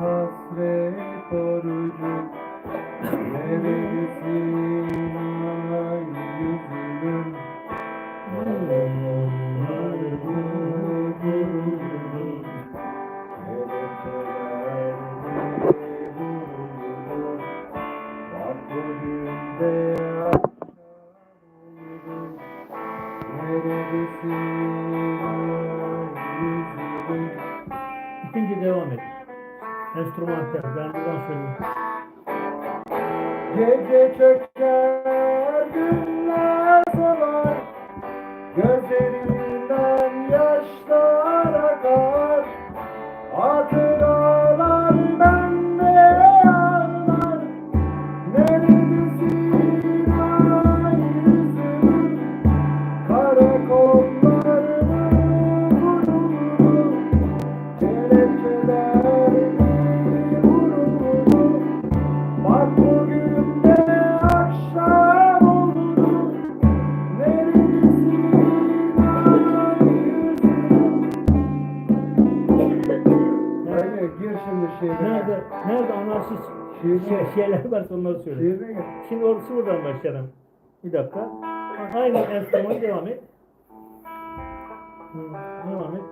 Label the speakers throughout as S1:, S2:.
S1: hasret orucu? Neredesin ay
S2: İkinci devam et. Enstrümantal. Ben buradan
S1: günler solar Gözlerimden şiirine
S2: Nerede, nerede anarşist
S1: Şiirine
S2: şey, şeyler varsa onları söyle.
S1: Şiirine gir
S2: Şimdi orası buradan başlayalım. Bir dakika. Aynı enstrüman devam et. Devam et.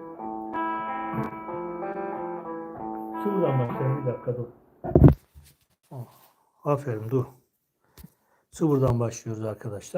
S2: Şuradan başlayalım. Bir dakika dur. Oh, Aferin dur. Sıfırdan başlıyoruz arkadaşlar.